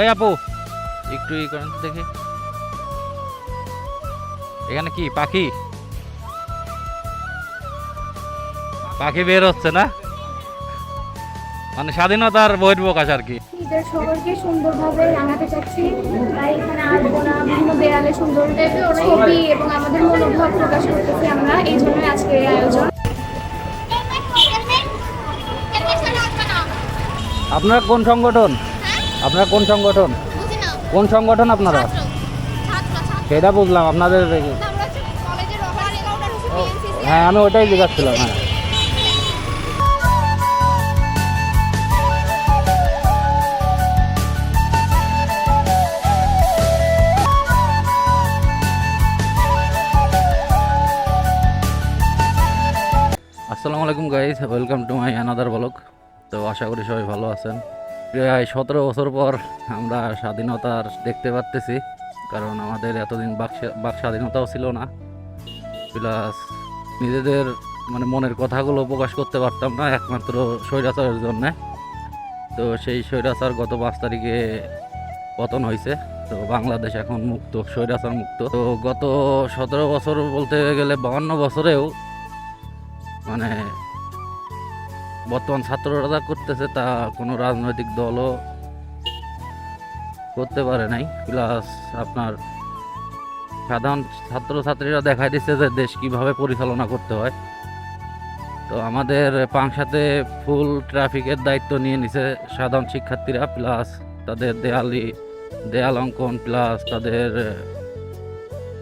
এই আপু একটু ই করেন দেখি। এখানে কি পাখি? পাখি বের হচ্ছে না? মানে স্বাধীনতার বহির্প্রকাশ আর কি। নিজের শহরকে সুন্দরভাবে রাঙাতে চাচ্ছি। তাই এখানে আলপনা বিভিন্ন দেয়ালে সুন্দর ছবি এবং আমাদের মনোভাব প্রকাশ করতেছি আমরা। এই জন্যই আজকে এই আয়োজন। আপনারা কোন সংগঠন? আপনারা কোন সংগঠন? কোন সংগঠন আপনারা? সেটা বুঝলাম আপনাদের হ্যাঁ আমি ওটাই জিজ্ঞাসছিলাম হ্যাঁ। আসসালামু আলাইকুম guys welcome to my another blog তো আশা করি সবাই ভালো আছেন। প্রায় সতেরো বছর পর আমরা স্বাধীনতার দেখতে পারতেছি, কারণ আমাদের এতদিন বাক বাক স্বাধীনতাও ছিল না। প্লাস নিজেদের মানে মনের কথাগুলো প্রকাশ করতে পারতাম না একমাত্র স্বৈরাচারের জন্যে। তো সেই স্বৈরাচার গত পাঁচ তারিখে পতন হয়েছে। তো বাংলাদেশ এখন মুক্ত, স্বৈরাচার মুক্ত। তো গত সতেরো বছর বলতে গেলে বাউন্ন বছরেও মানে বর্তমান ছাত্ররা করতেছে তা কোনো রাজনৈতিক দলও করতে পারে নাই। প্লাস আপনার সাধারণ ছাত্রছাত্রীরা দেখাই দিচ্ছে যে দেশ কীভাবে পরিচালনা করতে হয়। তো আমাদের পাংশাতে ফুল ট্রাফিকের দায়িত্ব নিয়ে নিছে সাধারণ শিক্ষার্থীরা প্লাস তাদের দেয়ালি, দেয়াল অঙ্কন প্লাস তাদের,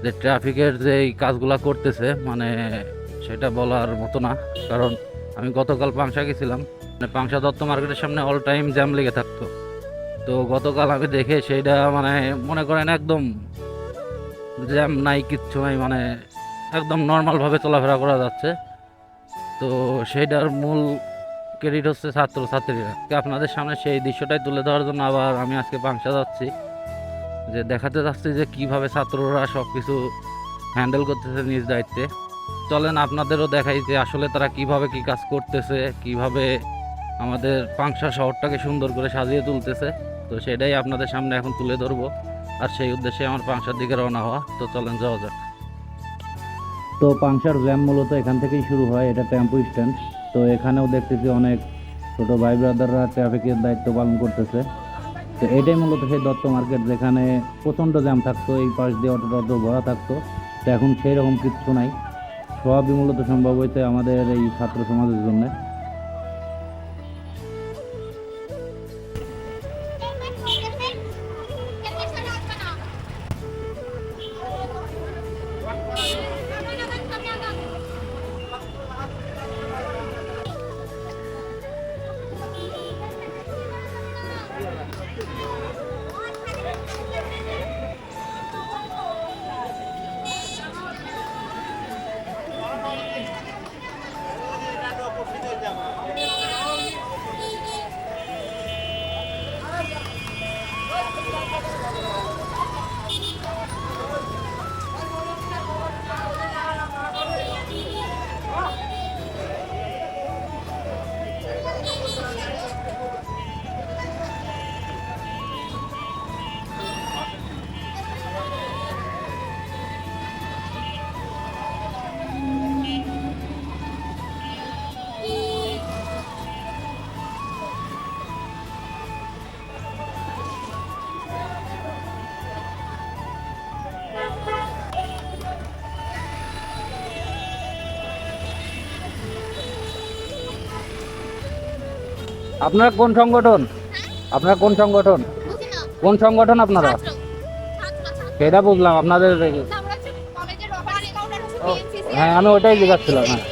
যে ট্রাফিকের যেই কাজগুলা করতেছে মানে সেটা বলার মতো না। কারণ আমি গতকাল পাংশা গেছিলাম। মানে পাংশা দত্ত মার্কেটের সামনে অল টাইম জ্যাম লেগে থাকতো। তো গতকাল আমি দেখে সেইটা মানে মনে করেন একদম জ্যাম নাই, কিচ্ছু নাই মানে একদম নর্মালভাবে চলাফেরা করা যাচ্ছে। তো সেইটার মূল ক্রেডিট হচ্ছে ছাত্র ছাত্রীরা আপনাদের সামনে সেই দৃশ্যটাই তুলে ধরার জন্য আবার আমি আজকে পাংশা যাচ্ছি। যে দেখাতে যাচ্ছি যে কীভাবে ছাত্ররা সব কিছু হ্যান্ডেল করতেছে নিজ দায়িত্বে। চলেন আপনাদেরও দেখাই যে আসলে তারা কীভাবে কি কাজ করতেছে, কীভাবে আমাদের পাংশা শহরটাকে সুন্দর করে সাজিয়ে তুলতেছে। তো সেটাই আপনাদের সামনে এখন তুলে ধরবো। আর সেই উদ্দেশ্যে আমার পাংশার দিকে রওনা হওয়া। তো চলেন, যাওয়া যাক। তো পাংশার জ্যাম মূলত এখান থেকেই শুরু হয়, এটা টেম্পো স্ট্যান্ড। তো এখানেও দেখতেছি অনেক ছোট ভাই ব্রাদাররা ট্রাফিকের দায়িত্ব পালন করতেছে। তো এটাই মূলত সেই দত্ত মার্কেট, যেখানে প্রচণ্ড জ্যাম থাকতো, এই পাশ দিয়ে অটো টটো ভরা থাকতো। তো এখন সেই রকম কিচ্ছু নাই। সবই মূলত সম্ভব হয়েছে আমাদের এই ছাত্র সমাজের জন্য। আপনারা কোন সংগঠন? আপনারা কোন সংগঠন? কোন সংগঠন আপনারা? সেটা বুঝলাম আপনাদের হ্যাঁ আমি ওটাই জিজ্ঞাসছিলাম হ্যাঁ।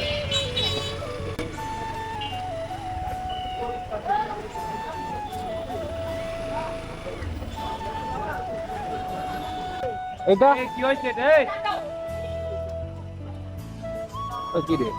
এটা? কি হয়েছে রে? কি রে?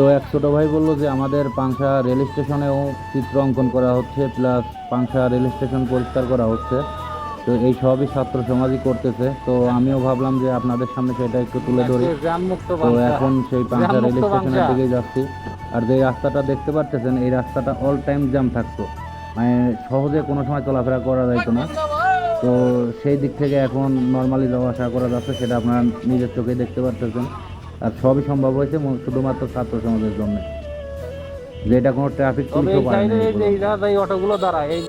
তো এক ছোট ভাই বলল যে আমাদের পাংশা রেল স্টেশনেও চিত্র অঙ্কন করা হচ্ছে প্লাস পাংশা রেল স্টেশন পরিষ্কার করা হচ্ছে। তো এই সবই ছাত্র সমাজই করতেছে। তো আমিও ভাবলাম যে আপনাদের সামনে সেটা একটু তুলে ধরি। তো এখন সেই পাংশা রেল স্টেশনের দিকে যাচ্ছি। আর যে রাস্তাটা দেখতে পাচ্ছেন এই রাস্তাটা অল টাইম জ্যাম থাকতো। মানে সহজে কোনো সময় চলাফেরা করা যাইতো না। তো সেই দিক থেকে এখন নর্মালি যাওয়া আসা করা যাচ্ছে সেটা আপনারা নিজের চোখে দেখতে পাচ্ছেন আর সবই সম্ভব হয়েছে শুধুমাত্র ছাত্র সমাজের জন্য। যেটা কোনো ট্রাফিক পুলিশও পারে না এই অটোগুলো দাঁড়ায় এই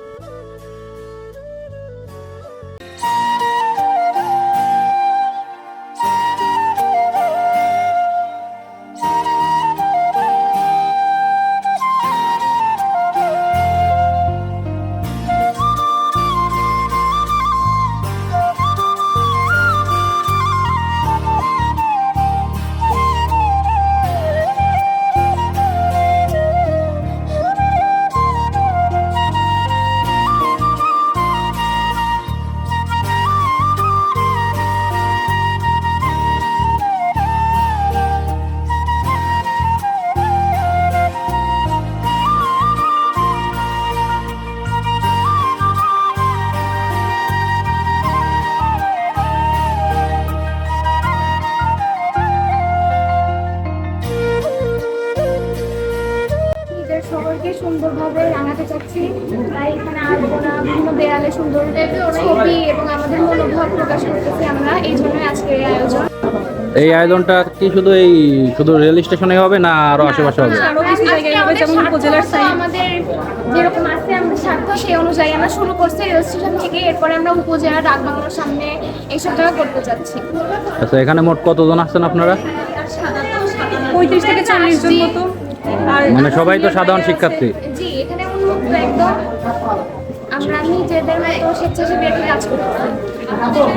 আমাদের প্রকাশ করতেছি আমরা। এই জন্যই আজকের এই আয়োজন। এই আয়োজনটা কি শুধু এই শুধু রেল স্টেশনে হবে না আরও আশেপাশে হবে? আরও কিছু জায়গায় হবে যেমন উপজেলার সাইড আমাদের যেরকম আছে আমরা স্বার্থ সেই অনুযায়ী আমরা শুরু করছি রেল স্টেশন থেকে। এরপরে আমরা উপজেলা ডাকবাংলোর সামনে এইসব জায়গা করতে চাচ্ছি আচ্ছা এখানে মোট কতজন আসছেন আপনারা? পঁয়ত্রিশ থেকে চল্লিশ জন মতো। মানে সবাই তো সাধারণ শিক্ষার্থী। জি এখানে উন্মুক্ত মতো স্বেচ্ছাসেবী একটা কাজ করতেছি।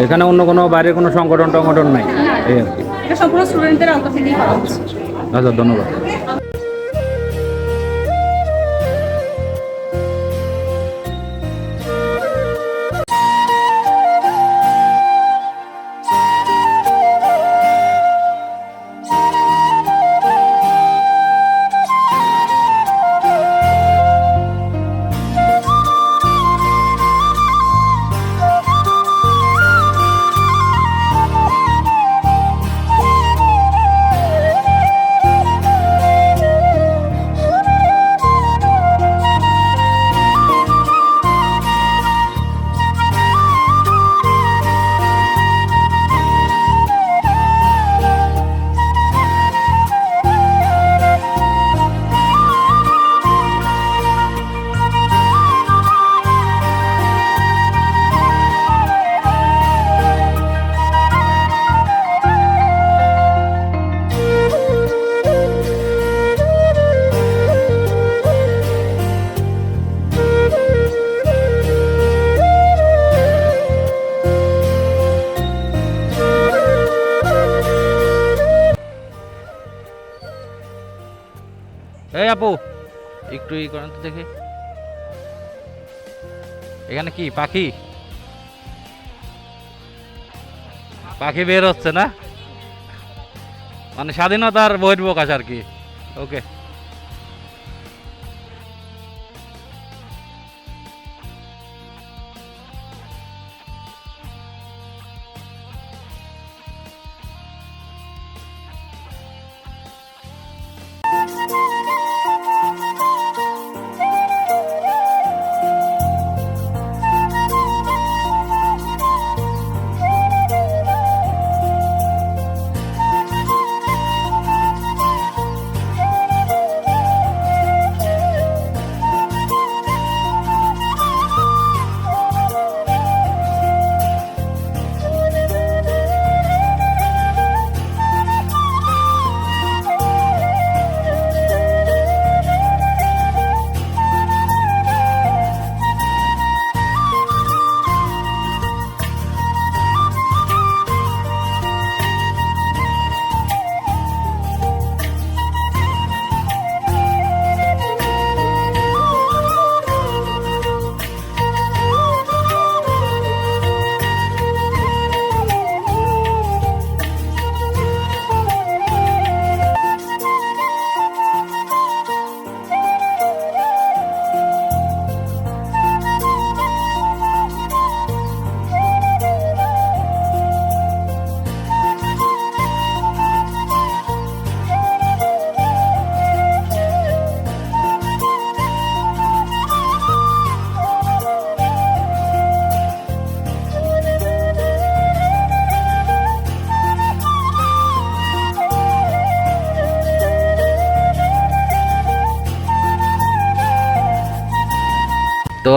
এখানে অন্য কোনো বাইরের কোনো সংগঠন টংগঠন নাই? এই আর কি এটা সম্পূর্ণ স্টুডেন্টদের করা হচ্ছে আচ্ছা ধন্যবাদ। এই আপু, একটু ই করেন তো দেখি। এখানে কি, পাখি? পাখি বের হচ্ছে না? মানে স্বাধীনতার বহির্প্রকাশ আর কি। ওকে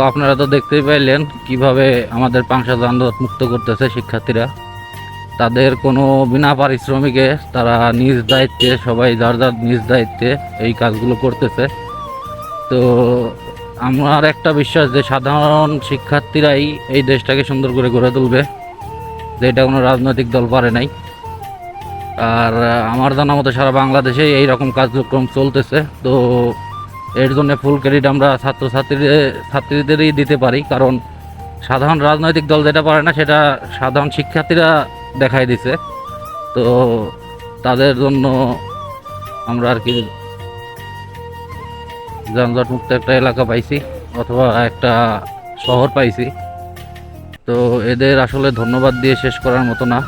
আপনারা তো দেখতেই পাইলেন কীভাবে আমাদের পাংশা যানজট মুক্ত করতেছে শিক্ষার্থীরা। তাদের কোনো বিনা পারিশ্রমিকে তারা নিজ দায়িত্বে, সবাই যার যার নিজ দায়িত্বে এই কাজগুলো করতেছে। তো আমার একটা বিশ্বাস যে সাধারণ শিক্ষার্থীরাই এই দেশটাকে সুন্দর করে গড়ে তুলবে যেটা কোনো রাজনৈতিক দল পারে নাই। আর আমার জানা মতো সারা বাংলাদেশে এই রকম কার্যক্রম চলতেছে। তো এর জন্য ফুল ক্রেডিট আমরা ছাত্রছাত্রীদের ছাত্রীদেরই দিতে পারি, কারণ সাধারণ রাজনৈতিক দল যেটা পারে না, সেটা সাধারণ শিক্ষার্থীরা দেখাই দিছে। তো তাদের জন্য আমরা আর কি যানজট মুক্ত একটা এলাকা পাইছি, অথবা একটা শহর পাইছি। তো এদের আসলে ধন্যবাদ দিয়ে শেষ করার মতো না।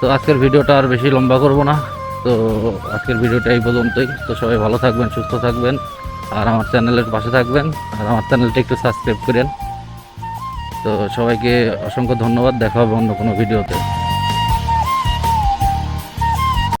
তো আজকের ভিডিওটা আর বেশি লম্বা করব না। তো আজকের ভিডিওটা এই পর্যন্তই। তো সবাই ভালো থাকবেন, সুস্থ থাকবেন, আর আমার চ্যানেলের পাশে থাকবেন, আর আমার চ্যানেলটা একটু সাবস্ক্রাইব করেন। তো সবাইকে অসংখ্য ধন্যবাদ, দেখা হবে অন্য কোনো ভিডিওতে।